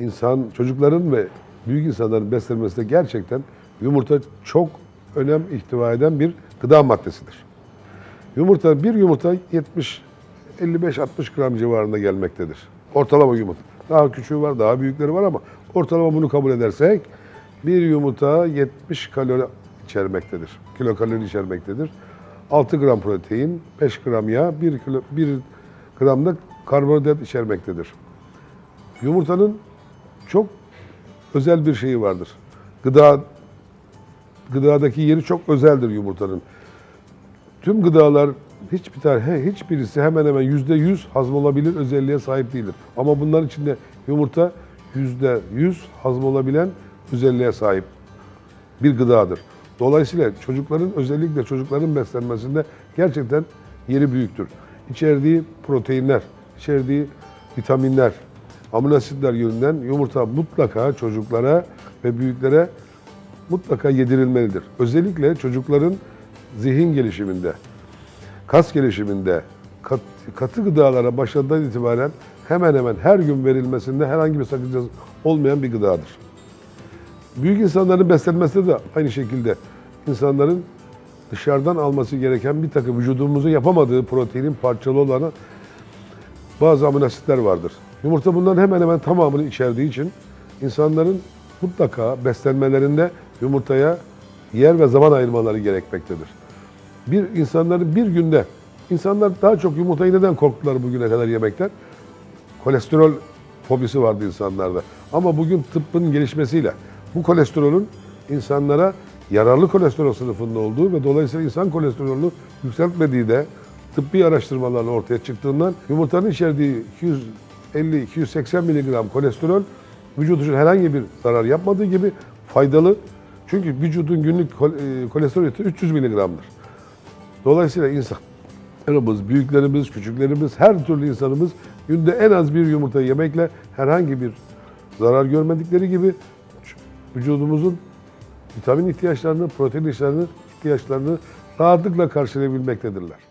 insan, çocukların ve büyük insanların beslenmesinde gerçekten yumurta çok önem ihtiva eden bir gıda maddesidir. Yumurta, bir yumurta 70, 55-60 gram civarında gelmektedir. Ortalama yumurta. Daha küçüğü var, daha büyükleri var ama ortalama bunu kabul edersek bir yumurta 70 kalori içermektedir. Kilo kalori içermektedir. 6 gram protein, 5 gram yağ, 1, kilo, 1 gram karbonhidrat içermektedir. Yumurtanın çok özel bir şeyi vardır. Gıda gıdadaki yeri çok özeldir yumurtanın. Tüm gıdalar hiçbir tane, hiçbirisi hemen hemen yüzde yüz hazmolabilir özelliğe sahip değildir. Ama bunların içinde yumurta yüzde yüz hazmolabilen özelliğe sahip bir gıdadır. Dolayısıyla çocukların özellikle çocukların beslenmesinde gerçekten yeri büyüktür. İçerdiği proteinler, içerdiği vitaminler, amino asitler yönünden yumurta mutlaka çocuklara ve büyüklere mutlaka yedirilmelidir. Özellikle çocukların zihin gelişiminde, kas gelişiminde kat- katı gıdalara başladığından itibaren hemen hemen her gün verilmesinde herhangi bir sakıncası olmayan bir gıdadır. Büyük insanların beslenmesi de aynı şekilde insanların dışarıdan alması gereken bir takım vücudumuzun yapamadığı proteinin parçalı olanı bazı amino vardır. Yumurta bunların hemen hemen tamamını içerdiği için insanların mutlaka beslenmelerinde yumurtaya yer ve zaman ayırmaları gerekmektedir. Bir insanların bir günde insanlar daha çok yumurtayı neden korktular bugüne kadar yemekten? Kolesterol fobisi vardı insanlarda. Ama bugün tıbbın gelişmesiyle bu kolesterolün insanlara yararlı kolesterol sınıfında olduğu ve dolayısıyla insan kolesterolünü yükseltmediği de tıbbi araştırmalarla ortaya çıktığından yumurtanın içerdiği 250-280 miligram kolesterol vücut için herhangi bir zarar yapmadığı gibi faydalı. Çünkü vücudun günlük e, kolesterol iyisi 300 miligramdır. Dolayısıyla insanlarımız, büyüklerimiz, küçüklerimiz, her türlü insanımız günde en az bir yumurta yemekle herhangi bir zarar görmedikleri gibi vücudumuzun vitamin ihtiyaçlarını, protein ihtiyaçlarını, ihtiyaçlarını rahatlıkla karşılayabilmektedirler.